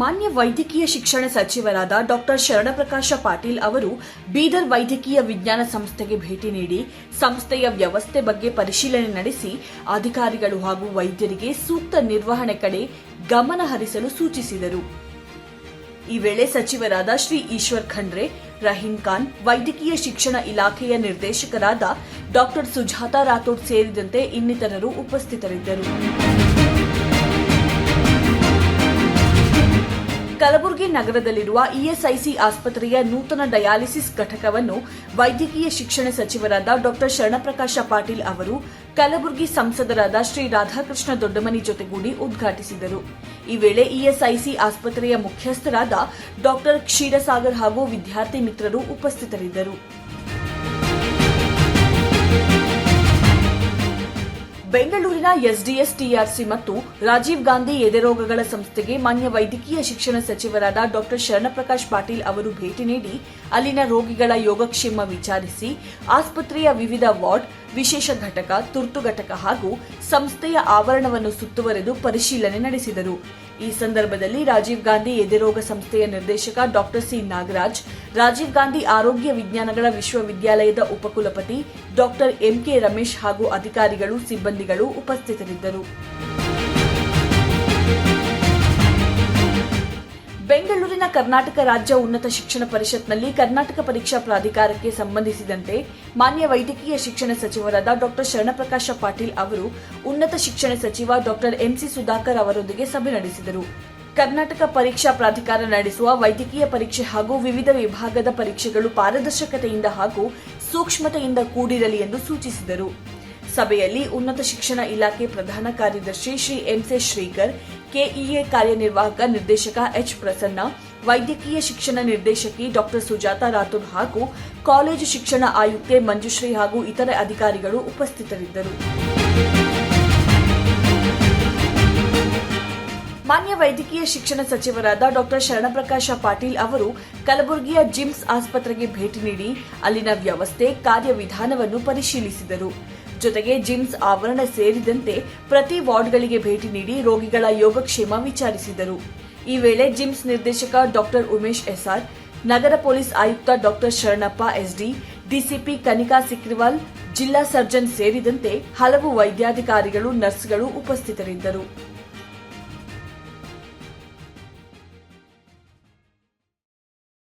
ಮಾನ್ಯ ವೈದ್ಯಕೀಯ ಶಿಕ್ಷಣ ಸಚಿವರಾದ ಡಾಕ್ಟರ್ ಶರಣಪ್ರಕಾಶ ಪಾಟೀಲ್ ಅವರು ಬೀದರ್ ವೈದ್ಯಕೀಯ ವಿಜ್ಞಾನ ಸಂಸ್ಥೆಗೆ ಭೇಟಿ ನೀಡಿ ಸಂಸ್ಥೆಯ ವ್ಯವಸ್ಥೆ ಬಗ್ಗೆ ಪರಿಶೀಲನೆ ನಡೆಸಿ ಅಧಿಕಾರಿಗಳು ಹಾಗೂ ವೈದ್ಯರಿಗೆ ಸೂಕ್ತ ನಿರ್ವಹಣೆ ಕಡೆ ಗಮನ ಹರಿಸಲು ಸೂಚಿಸಿದರು. ಈ ವೇಳೆ ಸಚಿವರಾದ ಶ್ರೀ ಈಶ್ವರ್ ಖಂಡ್ರೆ, ರಹೀಂ ಖಾನ್, ವೈದ್ಯಕೀಯ ಶಿಕ್ಷಣ ಇಲಾಖೆಯ ನಿರ್ದೇಶಕರಾದ ಡಾಕ್ಟರ್ ಸುಜಾತಾ ರಾಥೋಡ್ ಸೇರಿದಂತೆ ಇನ್ನಿತರರು ಉಪಸ್ಥಿತರಿದ್ದರು. ನಗರದಲ್ಲಿರುವ ಇಎಸ್ಐಸಿ ಆಸ್ಪತ್ರೆಯ ನೂತನ ಡಯಾಲಿಸಿಸ್ ಘಟಕವನ್ನು ವೈದ್ಯಕೀಯ ಶಿಕ್ಷಣ ಸಚಿವರಾದ ಡಾಕ್ಟರ್ ಶರಣಪ್ರಕಾಶ ಪಾಟೀಲ್ ಅವರು ಕಲಬುರಗಿ ಸಂಸದರಾದ ಶ್ರೀ ರಾಧಾಕೃಷ್ಣ ದೊಡ್ಡಮನಿ ಜೊತೆಗೂಡಿ ಉದ್ಘಾಟಿಸಿದರು. ಈ ವೇಳೆ ಇಎಸ್ಐಸಿ ಆಸ್ಪತ್ರೆಯ ಮುಖ್ಯಸ್ಥರಾದ ಡಾಕ್ಟರ್ ಕ್ಷೀರಸಾಗರ್ ಹಾಗೂ ವಿದ್ಯಾರ್ಥಿ ಮಿತ್ರರು ಉಪಸ್ಥಿತರಿದ್ದರು. ಬೆಂಗಳೂರಿನ ಎಸ್ಡಿಎಸ್, ಟಿಆರ್ಸಿ ಮತ್ತು ರಾಜೀವ್ ಗಾಂಧಿ ಎದೆರೋಗಗಳ ಸಂಸ್ಥೆಗೆ ಮಾನ್ಯ ವೈದ್ಯಕೀಯ ಶಿಕ್ಷಣ ಸಚಿವರಾದ ಡಾಕ್ಟರ್ ಶರಣಪ್ರಕಾಶ್ ಪಾಟೀಲ್ ಅವರು ಭೇಟಿ ನೀಡಿ ಅಲ್ಲಿನ ರೋಗಿಗಳ ಯೋಗಕ್ಷೇಮ ವಿಚಾರಿಸಿ ಆಸ್ಪತ್ರೆಯ ವಿವಿಧ ವಾರ್ಡ್, ವಿಶೇಷ ಘಟಕ, ತುರ್ತು ಘಟಕ ಹಾಗೂ ಸಂಸ್ಥೆಯ ಆವರಣವನ್ನು ಸುತ್ತುವರೆದು ಪರಿಶೀಲನೆ ನಡೆಸಿದರು. ಈ ಸಂದರ್ಭದಲ್ಲಿ ರಾಜೀವ್ ಗಾಂಧಿ ಎದೆರೋಗ ಸಂಸ್ಥೆಯ ನಿರ್ದೇಶಕ ಡಾಕ್ಟರ್ ಸಿ. ನಾಗರಾಜ್ ರಾಜೀವ್ ಗಾಂಧಿ ಆರೋಗ್ಯ ವಿಜ್ಞಾನಗಳ ವಿಶ್ವವಿದ್ಯಾಲಯದ ಉಪಕುಲಪತಿ ಡಾಕ್ಟರ್ ಎಂಕೆ ರಮೇಶ್ ಹಾಗೂ ಅಧಿಕಾರಿಗಳು, ಸಿಬ್ಬಂದಿಗಳು ಉಪಸ್ಥಿತರಿದ್ದರು. ಬೆಂಗಳೂರಿನ ಕರ್ನಾಟಕ ರಾಜ್ಯ ಉನ್ನತ ಶಿಕ್ಷಣ ಪರಿಷತ್ನಲ್ಲಿ ಕರ್ನಾಟಕ ಪರೀಕ್ಷಾ ಪ್ರಾಧಿಕಾರಕ್ಕೆ ಸಂಬಂಧಿಸಿದಂತೆ ಮಾನ್ಯ ವೈದ್ಯಕೀಯ ಶಿಕ್ಷಣ ಸಚಿವರಾದ ಡಾಕ್ಟರ್ ಶರಣಪ್ರಕಾಶ ಪಾಟೀಲ್ ಅವರು ಉನ್ನತ ಶಿಕ್ಷಣ ಸಚಿವ ಡಾಕ್ಟರ್ ಎಂಸಿ ಸುಧಾಕರ್ ಅವರೊಂದಿಗೆ ಸಭೆ ನಡೆಸಿದರು. ಕರ್ನಾಟಕ ಪರೀಕ್ಷಾ ಪ್ರಾಧಿಕಾರ ನಡೆಸುವ ವೈದ್ಯಕೀಯ ಪರೀಕ್ಷೆ ಹಾಗೂ ವಿವಿಧ ವಿಭಾಗದ ಪರೀಕ್ಷೆಗಳು ಪಾರದರ್ಶಕತೆಯಿಂದ ಹಾಗೂ ಸೂಕ್ಷ್ಮತೆಯಿಂದ ಕೂಡಿರಲಿ ಎಂದು ಸೂಚಿಸಿದರು. ಸಭೆಯಲ್ಲಿ ಉನ್ನತ ಶಿಕ್ಷಣ ಇಲಾಖೆ ಪ್ರಧಾನ ಕಾರ್ಯದರ್ಶಿ ಶ್ರೀ ಎಂಸೆ ಶ್ರೀಕರ್, ಕೆಇಎ ಕಾರ್ಯನಿರ್ವಾಹಕ ನಿರ್ದೇಶಕ ಎಚ್ ಪ್ರಸನ್ನ, ವೈದ್ಯಕೀಯ ಶಿಕ್ಷಣ ನಿರ್ದೇಶಕಿ ಡಾ ಸುಜಾತಾ ರಾಥೋಡ್ ಹಾಗೂ ಕಾಲೇಜು ಶಿಕ್ಷಣ ಆಯುಕ್ತೆ ಮಂಜುಶ್ರೀ ಹಾಗೂ ಇತರೆ ಅಧಿಕಾರಿಗಳು ಉಪಸ್ಥಿತರಿದ್ದರು. ಶಿಕ್ಷಣ ಸಚಿವರಾದ ಡಾಕ್ಟರ್ ಶರಣಪ್ರಕಾಶ ಪಾಟೀಲ್ ಅವರು ಕಲಬುರಗಿಯ ಜಿಮ್ಸ್ ಆಸ್ಪತ್ರೆಗೆ ಭೇಟಿ ನೀಡಿ ಅಲ್ಲಿನ ವ್ಯವಸ್ಥೆ, ಕಾರ್ಯವಿಧಾನವನ್ನು ಪರಿಶೀಲಿಸಿದರು. ಜೊತೆಗೆ ಜಿಮ್ಸ್ ಆವರಣ ಸೇರಿದಂತೆ ಪ್ರತಿ ವಾರ್ಡ್ಗಳಿಗೆ ಭೇಟಿ ನೀಡಿ ರೋಗಿಗಳ ಯೋಗಕ್ಷೇಮ ವಿಚಾರಿಸಿದರು. ಈ ವೇಳೆ ಜಿಮ್ಸ್ ನಿರ್ದೇಶಕ ಡಾಕ್ಟರ್ ಉಮೇಶ್ ಎಸ್ಆರ್, ನಗರ ಪೊಲೀಸ್ ಆಯುಕ್ತ doctor Sharanappa SD, DCP Kanika Sikriwal, ಜಿಲ್ಲಾ ಸರ್ಜನ್ ಸೇರಿದಂತೆ ಹಲವು ವೈದ್ಯಾಧಿಕಾರಿಗಳು, ನರ್ಸ್ಗಳು ಉಪಸ್ಥಿತರಿದ್ದರು.